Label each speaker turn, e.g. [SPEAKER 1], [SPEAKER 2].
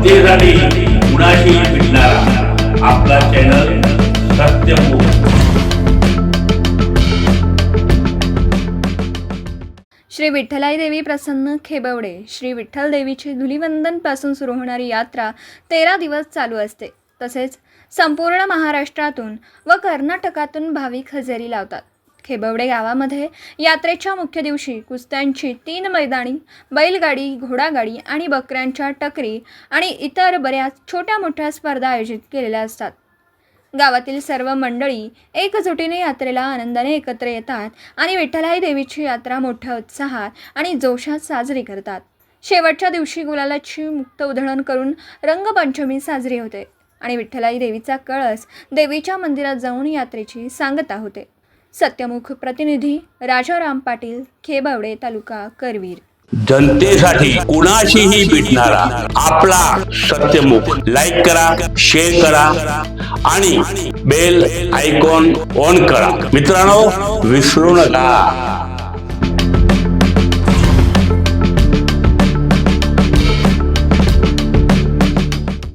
[SPEAKER 1] जनतेसाठी कुणाशी भेटणारा आपला चॅनल सत्यमुख
[SPEAKER 2] श्री विठ्ठलाई देवी प्रसन्न खेबवडे. श्री विठ्ठल देवीची धुलीवंदनपासून सुरू होणारी यात्रा तेरा दिवस चालू असते. तसेच संपूर्ण महाराष्ट्रातून व कर्नाटकातून भाविक हजेरी लावतात. खेबवडे गावामध्ये यात्रेच्या मुख्य दिवशी कुस्त्यांची तीन मैदानी बैलगाडी घोडागाडी आणि बकऱ्यांच्या टकरी आणि इतर बऱ्याच छोट्या मोठ्या स्पर्धा आयोजित केलेल्या असतात. गावातील सर्व मंडळी एकजुटीने यात्रेला आनंदाने एकत्र येतात आणि विठ्ठलाई देवीची यात्रा मोठ्या उत्साहात आणि जोशात साजरी करतात. शेवटच्या दिवशी गुलालाची मुक्त उधळण करून रंगपंचमी साजरी होते आणि विठ्ठलाई देवीचा कळस देवीच्या मंदिरात जाऊन यात्रेची सांगता होते. सत्यमुख प्रतिनिधी राजाराम पाटील खेबावडे तालुका करवीर.
[SPEAKER 1] जनतेसाठी कुणाशीही भेटणारा आपला सत्यमुख. लाईक करा शेअर करा आणि बेल आयकॉन ऑन करा. मित्रांनो विसरू नका.